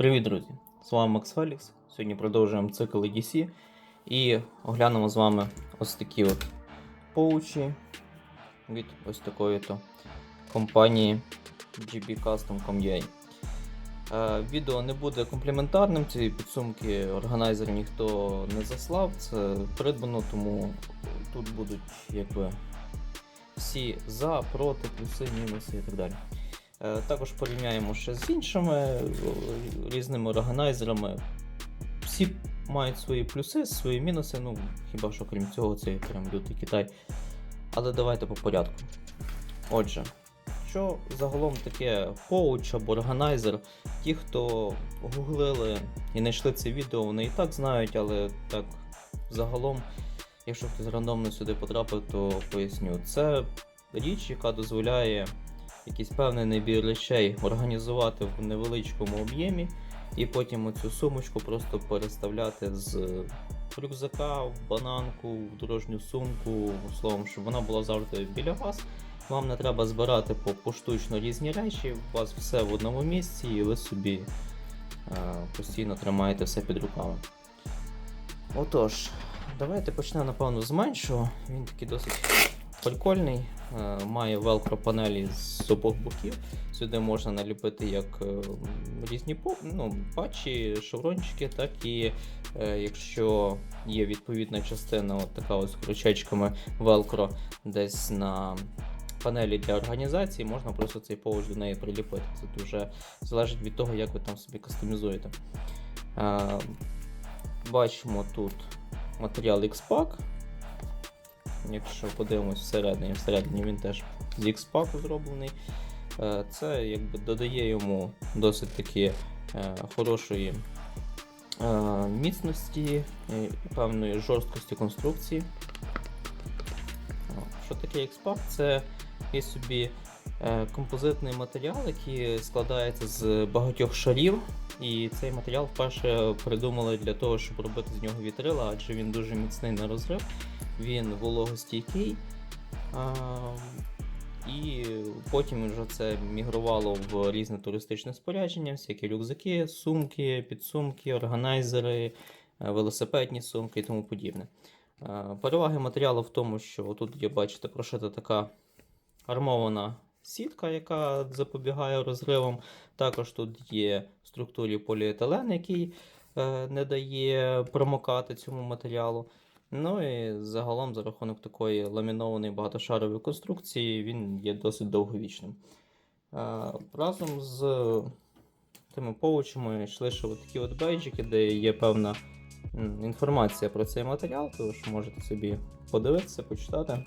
Привіт, друзі! З вами Макс Фелікс. Сьогодні продовжуємо цикл EDC і оглянемо з вами ось такі от поучі від ось такої то компанії GB Custom.com.ua. Е, Відео не буде компліментарним, ці підсумки органайзер ніхто не заслав, це придбано, тому тут будуть якби всі за, проти, плюси, мінуси і так далі. Е, Також порівняємо ще з іншими різними органайзерами. Всі мають свої плюси, свої мінуси. Ну, хіба що крім цього, це прям лютий Китай. Але давайте по порядку. Отже, що загалом таке поуч або органайзер? Ті, хто гуглили і знайшли це відео, вони і так знають, але так загалом, якщо хтось рандомно сюди потрапив, то поясню. Це річ, яка дозволяє якийсь певний набір речей організувати в невеличкому об'ємі, і потім оцю сумочку просто переставляти з рюкзака в бананку, в дорожню сумку, словом, щоб вона була завжди біля вас. Вам не треба збирати по поштучно різні речі, у вас все в одному місці, і ви собі е, постійно тримаєте все під руками. Отож, давайте почнемо, напевно, з меншого. Він такий досить прикольний. Е, Має велкро панелі з обох боків. Сюди можна наліпити як е, різні ну, патчі, шеврончики, так і е, якщо є відповідна частина, от така ось крючечками велкро десь на панелі для організації, можна просто цей повод до неї приліпити. Це дуже залежить від того, як ви там собі кастомізуєте. Бачимо тут матеріал X-Pack. Якщо подивимось всередині, всередині він теж з X-Pack зроблений. Е, Це якби додає йому досить таки е, хорошої е, міцності і певної жорсткості конструкції. Що таке X-Pack? Це є собі композитний матеріал, який складається з багатьох шарів. І цей матеріал вперше придумали для того, щоб робити з нього вітрила, адже він дуже міцний на розрив, він вологостійкий. А, і потім вже це мігрувало в різне туристичне спорядження, всякі рюкзаки, сумки, підсумки, органайзери, е, велосипедні сумки і тому подібне. Е, Переваги матеріалу в тому, що тут є, бачите, прошита така армована сітка, яка запобігає розривам. Також тут є в структурі поліетилен, який е, не дає промокати цьому матеріалу. Ну і загалом, за рахунок такої ламінованої багатошарової конструкції, він є досить довговічним. Е, разом з тими поучами йшли ще такі от бейджики, де є певна інформація про цей матеріал, тож можете собі подивитися, почитати.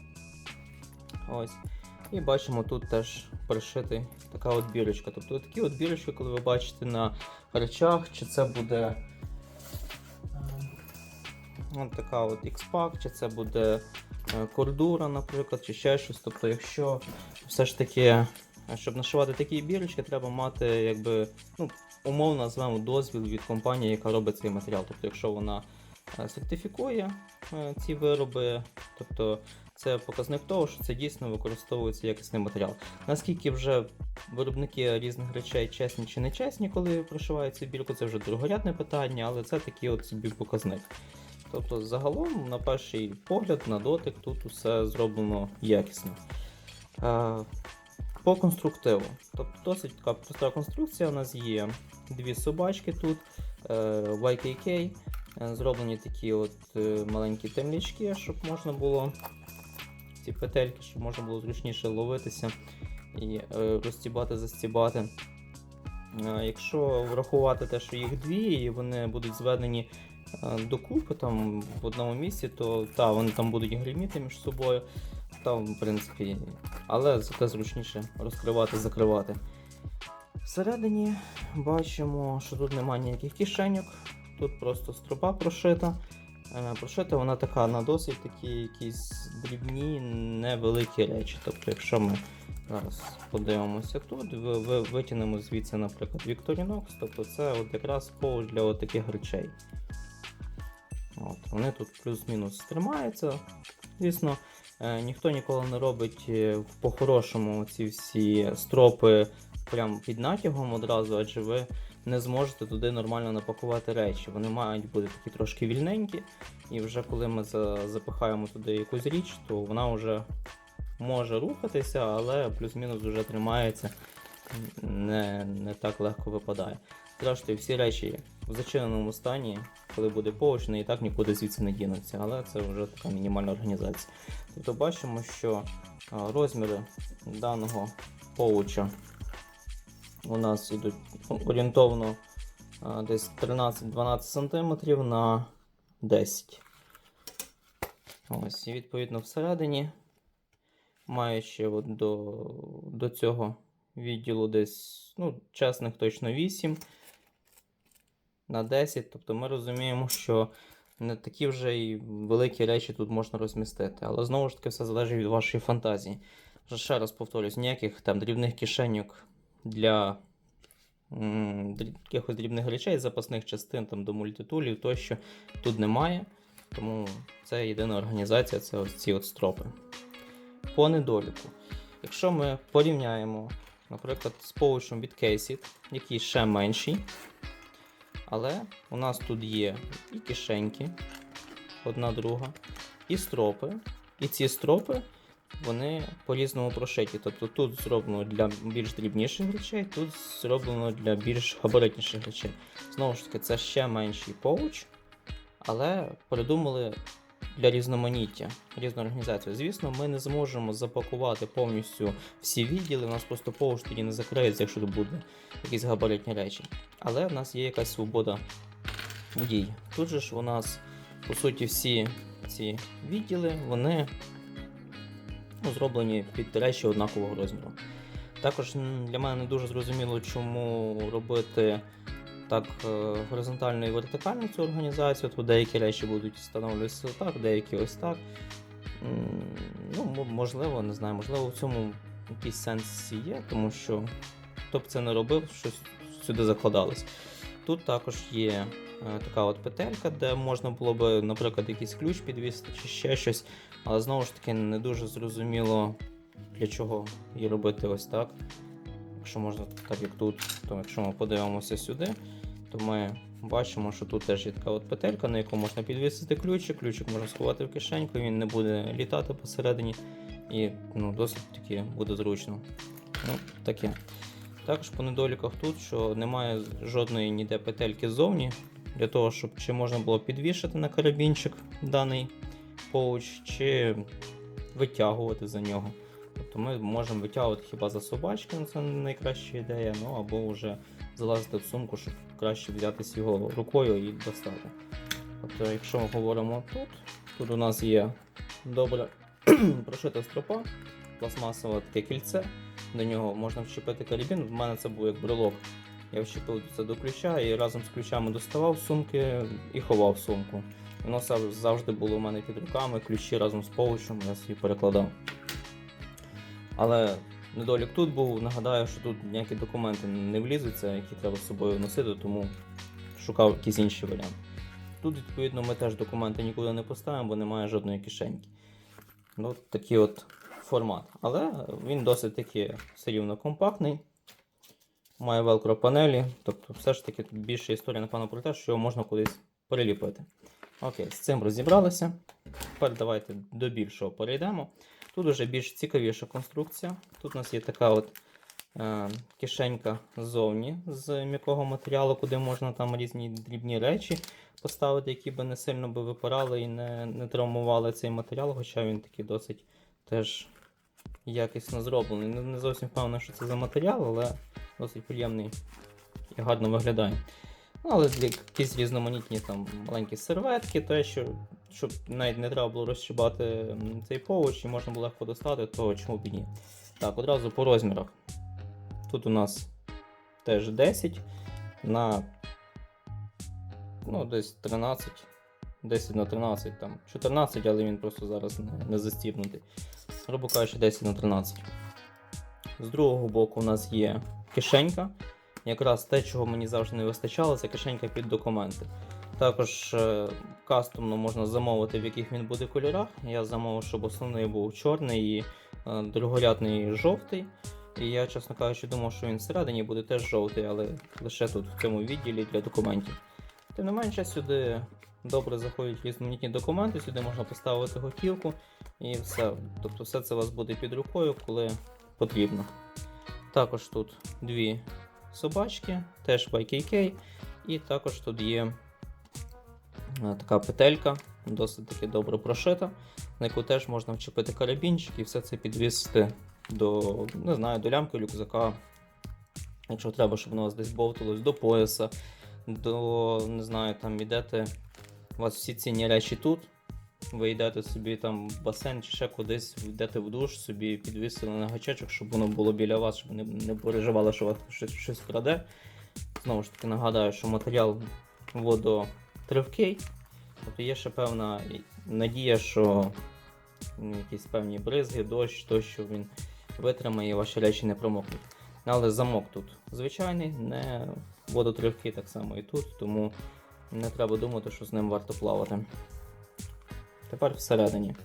Ось. І бачимо тут теж пришити така от бірочка. Тобто такі от бірочки, коли ви бачите на речах, чи це буде от така от X-Pack, чи це буде е, кордура, наприклад, чи ще щось. Тобто, якщо все ж таки, е, щоб нашивати такі бірочки, треба мати якби, ну, умовно назвемо дозвіл від компанії, яка робить цей матеріал. Тобто, якщо вона е, сертифікує е, ці вироби, тобто це показник того, що це дійсно використовується якісний матеріал. Наскільки вже виробники різних речей чесні чи не чесні, коли прошивають цю бірку, це вже другорядне питання, але це такий от собі показник. Тобто, загалом, на перший погляд, на дотик, тут усе зроблено якісно. Е, По конструктиву. Тобто досить така проста конструкція. У нас є дві собачки тут, е, YKK, е, зроблені такі от маленькі темлячки, щоб можна було ці петельки, щоб можна було зручніше ловитися і розстібати, застібати. Якщо врахувати те, що їх дві, і вони будуть зведені докупи там в одному місці, то та, вони там будуть гриміти між собою. Там, в принципі, але зате зручніше розкривати, закривати. Всередині бачимо, що тут немає ніяких кишеньок, тут просто стропа прошита. Е, Прошита вона така на досить такі якісь дрібні, невеликі речі. Тобто, якщо ми зараз подивимося тут, ви, ви, витягнемо звідси, наприклад, Victorinox, тобто це от якраз повод для от таких речей. От, вони тут плюс-мінус тримаються. Звісно, е, ніхто ніколи не робить е, по-хорошому ці всі стропи прям під натягом одразу, адже ви не зможете туди нормально напакувати речі. Вони мають бути такі трошки вільненькі, і вже коли ми запихаємо туди якусь річ, то вона вже може рухатися, але плюс-мінус вже тримається, не, не так легко випадає. Зрештою, всі речі в зачиненому стані, коли буде поуч, вони і так нікуди звідси не дінуться, але це вже така мінімальна організація. Тобто бачимо, що розміри даного поуча у нас йдуть орієнтовно десь 13-12 см на 10. Ось, і відповідно всередині, маючи от до, до цього відділу десь, ну, чесних точно 8 на 10. Тобто ми розуміємо, що не такі вже і великі речі тут можна розмістити. Але знову ж таки все залежить від вашої фантазії. Ще раз повторюсь, ніяких там дрібних кишеньок для якихось дрібних речей, запасних частин там, до мультитулів тощо тут немає. Тому це єдина організація, це ось ці от стропи. По недоліку. Якщо ми порівняємо, наприклад, з поучем від Кейсіт, який ще менший, але у нас тут є і кишеньки, одна друга, і стропи. І ці стропи вони по-різному прошиті. Тобто тут зроблено для більш дрібніших речей, тут зроблено для більш габаритніших речей. Знову ж таки, це ще менший поуч, але придумали для різноманіття, різну організацію. Звісно, ми не зможемо запакувати повністю всі відділи, у нас просто поуч тоді не закриється, якщо тут буде якісь габаритні речі. Але в нас є якась свобода дій. Тут же ж у нас, по суті, всі ці відділи, вони ну, зроблені під речі однакового розміру. Також для мене не дуже зрозуміло, чому робити так е, горизонтально і вертикально цю організацію. То деякі речі будуть встановлюватися так, деякі ось так. Ну, можливо, не знаю, можливо, в цьому якийсь сенс є, тому що хто б це не робив, щось сюди закладалось. Тут також є е, така от петелька, де можна було би, наприклад, якийсь ключ підвісити чи ще щось. Але знову ж таки не дуже зрозуміло, для чого її робити ось так. Якщо можна так як тут, то якщо ми подивимося сюди, то ми бачимо, що тут теж є така от петелька, на яку можна підвісити ключик, ключик можна сховати в кишеньку, він не буде літати посередині і ну, досить таки буде зручно. Ну, таке. Також по недоліках тут, що немає жодної ніде петельки ззовні, для того, щоб чи можна було підвішати на карабінчик даний поуч, чи витягувати за нього. Тобто ми можемо витягувати хіба за собачки, ну, це найкраща ідея, ну або вже залазити в сумку, щоб краще взятися його рукою і достати. Тобто, якщо ми говоримо тут, тут у нас є добре прошита стропа, пластмасове таке кільце, до нього можна вчепити карабін. В мене це був як брелок. Я вчепив це до ключа і разом з ключами доставав сумки і ховав сумку. Воно завжди було у мене під руками, ключі разом з поучем, я собі перекладав. Але недолік тут був, нагадаю, що тут ніякі документи не влізуться, які треба з собою носити, тому шукав якийсь інший варіант. Тут, відповідно, ми теж документи нікуди не поставимо, бо немає жодної кишеньки. Ну, такий от формат. Але він досить таки все рівно компактний. Має велкро панелі, тобто все ж таки тут більше історія, напевно, про те, що його можна кудись приліпити. Окей, з цим розібралися. Тепер давайте до більшого перейдемо. Тут вже більш цікавіша конструкція. Тут у нас є така от е, кишенька ззовні з м'якого матеріалу, куди можна там різні дрібні речі поставити, які би не сильно би випирали і не, не травмували цей матеріал, хоча він такий досить теж якісно зроблений. Не, не зовсім впевнений, що це за матеріал, але досить приємний і гарно виглядає. Ну, але якісь різноманітні там маленькі серветки, те, що щоб навіть не треба було розшибати м, цей повоч і можна було легко достати, то чому б і ні. Так, одразу по розмірах. Тут у нас теж 10 на ну, десь 13, 10 на 13, там 14, але він просто зараз не, не застібнутий. Грубо кажучи, 10 на 13. З другого боку у нас є кишенька. Якраз те, чого мені завжди не вистачало, це кишенька під документи. Також е, кастомно можна замовити, в яких він буде кольорах. Я замовив, щоб основний був чорний і е, другорядний жовтий. І я, чесно кажучи, думав, що він всередині буде теж жовтий, але лише тут, в цьому відділі для документів. Тим не менше, сюди добре заходять різноманітні документи, сюди можна поставити готівку і все. Тобто все це у вас буде під рукою, коли потрібно. Також тут дві собачки, теж YKK, і також тут є така петелька, досить таки добре прошита, на яку теж можна вчепити карабінчик і все це підвісити до, не знаю, до лямки рюкзака. Якщо треба, щоб воно десь бовталось, до пояса, до, не знаю, там ідете, у вас всі цінні речі тут. Ви йдете собі там в басейн чи ще кудись, йдете в душ, собі підвісили на гачечок, щоб воно було біля вас, щоб не, не переживали, що вас щось, щось вкраде. Знову ж таки нагадаю, що матеріал водотривкий, тобто є ще певна надія, що якісь певні бризги, дощ, тощо він витримає і ваші речі не промокнуть. Але замок тут звичайний, не водотривкий так само і тут, тому не треба думати, що з ним варто плавати. Тепер всередині.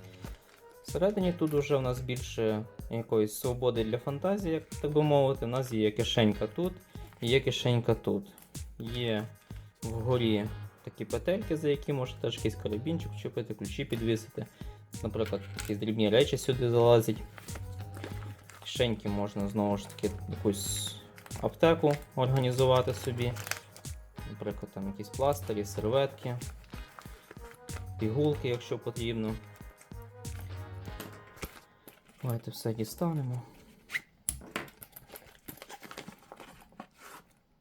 Всередині тут вже у нас більше якоїсь свободи для фантазії, як так би мовити. У нас є кишенька тут, є кишенька тут. Є вгорі такі петельки, за які можна теж якийсь карабінчик вчепити, ключі підвісити. Наприклад, якісь дрібні речі сюди залазять. Кишеньки можна знову ж таки якусь аптеку організувати собі. Наприклад, там якісь пластирі, серветки, пігулки, якщо потрібно. Давайте все дістанемо.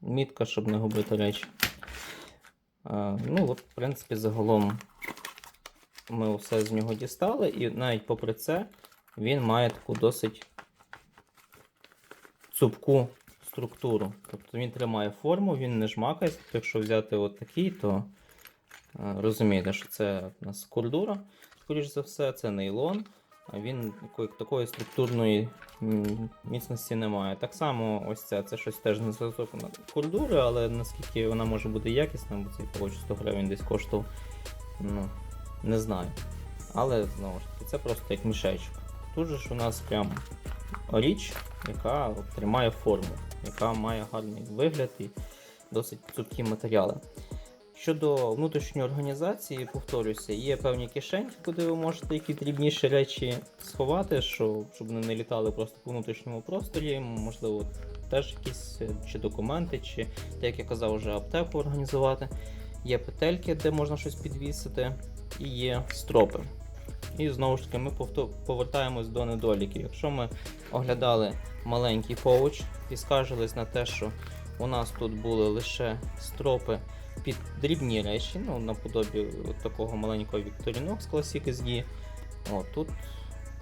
Мітка, щоб не губити речі. А, ну, от, в принципі, загалом ми все з нього дістали, і навіть попри це він має таку досить цупку структуру. Тобто він тримає форму, він не. Тобто, якщо взяти от такий, то е, розумієте, що це у нас кордура, скоріш за все, це нейлон. Він такої структурної міцності не має. Так само ось це, це щось теж не зразок кордури, але наскільки вона може бути якісна, бо цей пауч 100 гривень десь коштував, ну, не знаю. Але знову ж таки, це просто як мішечок. Тут же ж у нас прям річ, яка тримає форму, яка має гарний вигляд і досить цупкі матеріали. Щодо внутрішньої організації, повторюся, є певні кишені, куди ви можете якісь дрібніші речі сховати, що, щоб вони не літали просто по внутрішньому просторі. Можливо, теж якісь е, чи документи, чи, як я казав, вже аптеку організувати. Є петельки, де можна щось підвісити, і є стропи. І знову ж таки, ми повертаємось до недоліків. Якщо ми оглядали маленький поуч і скаржились на те, що у нас тут були лише стропи під дрібні речі, ну, наподобі такого маленького Victorinox Classic SD. О, тут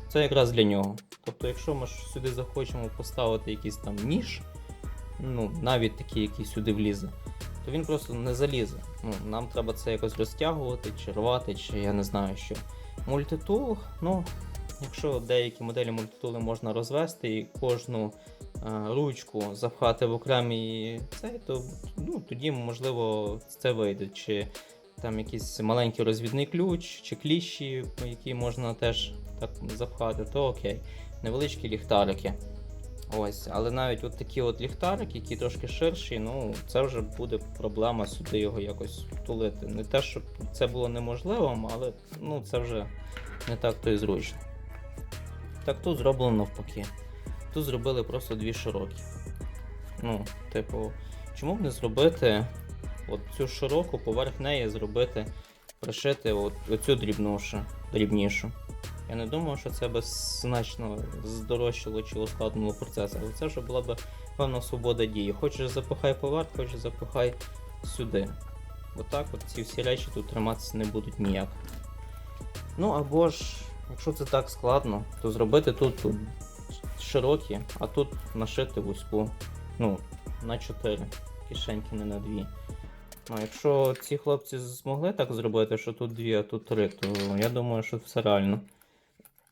це якраз для нього. Тобто, якщо ми ж сюди захочемо поставити якийсь там ніж, ну, навіть такий, який сюди влізе, то він просто не залізе. Ну, нам треба це якось розтягувати, чи рвати, чи я не знаю що. Мультитул, ну, якщо деякі моделі мультитули можна розвести і кожну ручку запхати в окремий цей, то ну, тоді можливо це вийде. Чи там якийсь маленький розвідний ключ, чи кліщі, які можна теж так запхати, то окей. Невеличкі ліхтарики. Ось, але навіть от такі от ліхтарики, які трошки ширші, ну це вже буде проблема сюди його якось втулити. Не те, щоб це було неможливим, але ну, це вже не так то і зручно. Так тут зроблено навпаки. Тут зробили просто дві широкі. Ну, типу, чому б не зробити от цю широку, поверх неї зробити, пришити от, оцю дрібнішу, дрібнішу. Я не думаю, що це би значно здорожчало чи ускладнило процес, але це вже була б певна свобода дії. Хочеш запихай поверх, хочеш запихай сюди. Отак от ці всі речі тут триматися не будуть ніяк. Ну або ж, якщо це так складно, то зробити тут, тут широкі, а тут нашити вузьку. Ну, на 4 кишеньки, не на 2. Ну, якщо ці хлопці змогли так зробити, що тут 2, а тут 3, то я думаю, що все реально.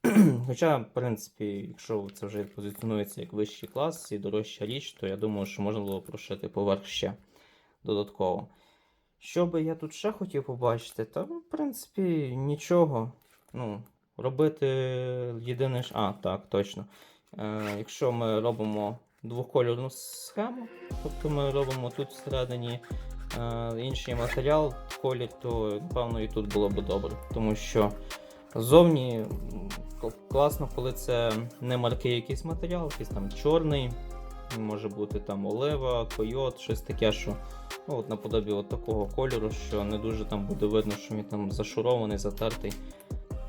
Хоча, в принципі, якщо це вже позиціонується як вищий клас і дорожча річ, то я думаю, що можна було прошити поверх ще додатково. Що би я тут ще хотів побачити, та в принципі нічого. Ну, робити єдине. А, так, точно. Е, якщо ми робимо двокольорну схему, тобто ми робимо тут всередині е, інший матеріал, колір, то напевно і тут було б добре. Тому що ззовні класно, коли це не маркий якийсь матеріал, якийсь там чорний, може бути там олива, койот, щось таке, що ну, от наподобі от такого кольору, що не дуже там буде видно, що він там зашурований, затертий.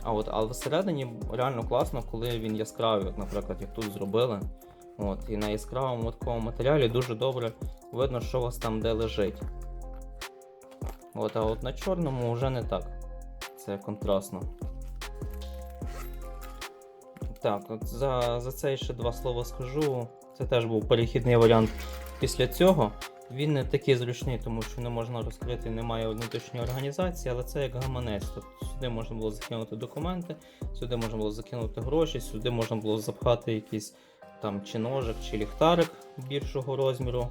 А от, але всередині реально класно, коли він яскравий, от, наприклад, як тут зробили. От, і на яскравому такому матеріалі дуже добре видно, що у вас там де лежить. От, а от на чорному вже не так. Це контрастно. Так, от за, за це ще два слова скажу. Це теж був перехідний варіант після цього. Він не такий зручний, тому що не можна розкрити, немає внутрішньої організації, але це як гаманець. Тобто сюди можна було закинути документи, сюди можна було закинути гроші, сюди можна було запхати якийсь там чи ножик, чи ліхтарик більшого розміру.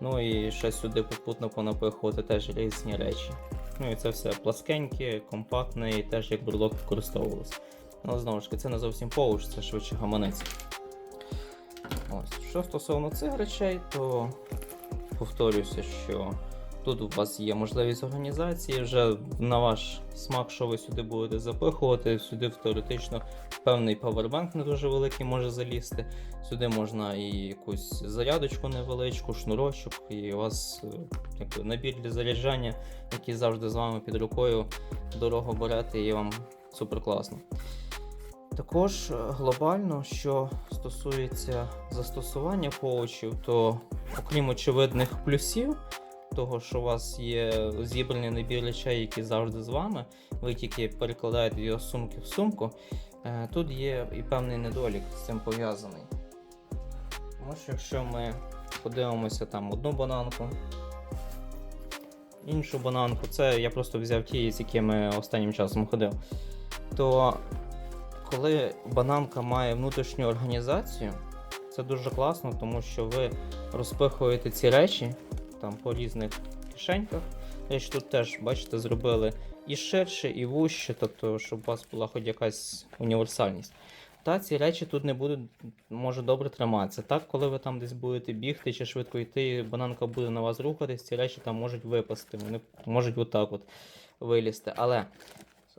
Ну і ще сюди попутно понапихувати теж різні речі. Ну і це все пласкеньке, компактне і теж як брелок використовувалося. Але знову ж таки, це не зовсім поуч, це швидше гаманець. Ось. Що стосовно цих речей, то повторюся, що тут у вас є можливість організації, вже на ваш смак, що ви сюди будете запихувати. Сюди теоретично певний павербанк не дуже великий може залізти. Сюди можна і якусь зарядочку невеличку, шнурочок, і у вас е, якби, набір для заряджання, який завжди з вами під рукою дорогу берете, і вам супер класно. Також е, глобально, що стосується застосування коучів, то окрім очевидних плюсів, того, що у вас є зібраний набір речей, які завжди з вами, ви тільки перекладаєте його з сумки в сумку, е, тут є і певний недолік з цим пов'язаний. Тому що якщо ми подивимося там одну бананку, іншу бананку, це я просто взяв ті, з якими останнім часом ходив, то коли бананка має внутрішню організацію, це дуже класно, тому що ви розпихуєте ці речі там по різних кишеньках. Речі тут теж, бачите, зробили і ширше, і вужче, тобто, щоб у вас була хоч якась універсальність. Та ці речі тут не будуть, може добре триматися. Так, коли ви там десь будете бігти чи швидко йти, бананка буде на вас рухатись, ці речі там можуть випасти, вони можуть отак от вилізти. Але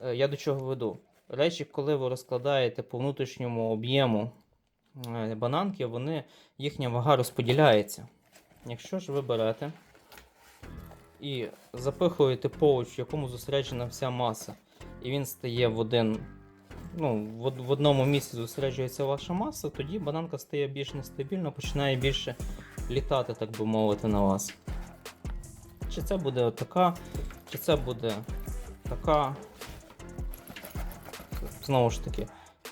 е, я до чого веду? Речі, коли ви розкладаєте по внутрішньому об'єму е, бананки, вони, їхня вага розподіляється. Якщо ж ви берете і запихуєте поуч, в якому зосереджена вся маса, і він стає в один. Ну, в, одному місці зосереджується ваша маса, тоді бананка стає більш нестабільна, починає більше літати, так би мовити, на вас. Чи це буде така, чи це буде така. Знову ж таки,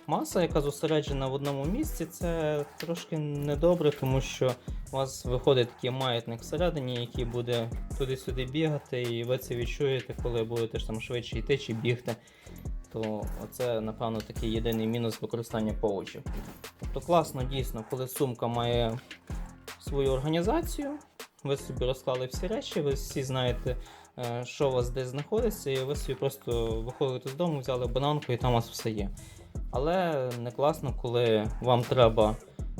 маса, яка зосереджена в одному місці, це трошки недобре, тому що у вас виходить такий маятник всередині, який буде туди-сюди бігати, і ви це відчуєте, коли будете ж там швидше йти чи бігти. То це, напевно, такий єдиний мінус використання поучів. Тобто класно дійсно, коли сумка має свою організацію, ви собі розклали всі речі, ви всі знаєте, що у вас десь знаходиться, і ви собі просто виходите з дому, взяли бананку і там у вас все є. Але не класно, коли вам треба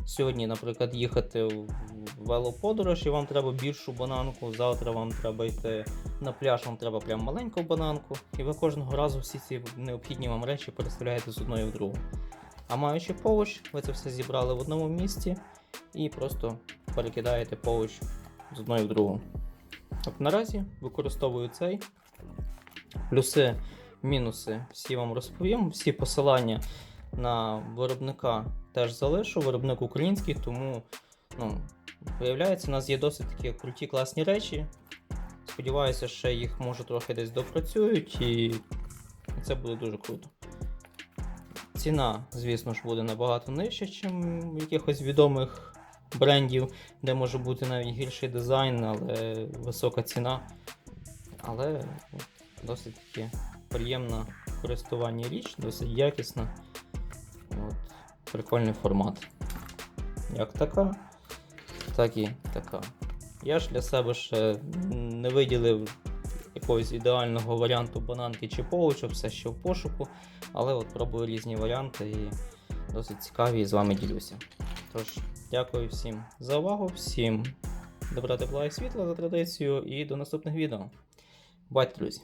сьогодні, наприклад, їхати в велоподорож, і вам треба більшу бананку, завтра вам треба йти на пляж, вам треба прям маленьку бананку, і ви кожного разу всі ці необхідні вам речі переставляєте з одної в другу. А маючи повуч, ви це все зібрали в одному місці і просто перекидаєте повуч з одної в другу. От наразі використовую цей. Плюси, мінуси всі вам розповім. Всі посилання на виробника теж залишу. Виробник український, тому ну, виявляється, у нас є досить такі круті класні речі. Сподіваюся, ще їх може трохи десь допрацюють, і це буде дуже круто. Ціна, звісно ж, буде набагато нижча, ніж якихось відомих брендів, де може бути навіть гірший дизайн, але висока ціна. Але досить таки приємна в користуванні річ, досить якісна. От, прикольний формат. Як така, так і така. Я ж для себе ще не виділив якогось ідеального варіанту бананки чи поуча, все ще в пошуку, але от пробую різні варіанти і досить цікаві і з вами ділюся. Тож, дякую всім за увагу, всім добра тепла і світла за традицією і до наступних відео. Бувайте, друзі!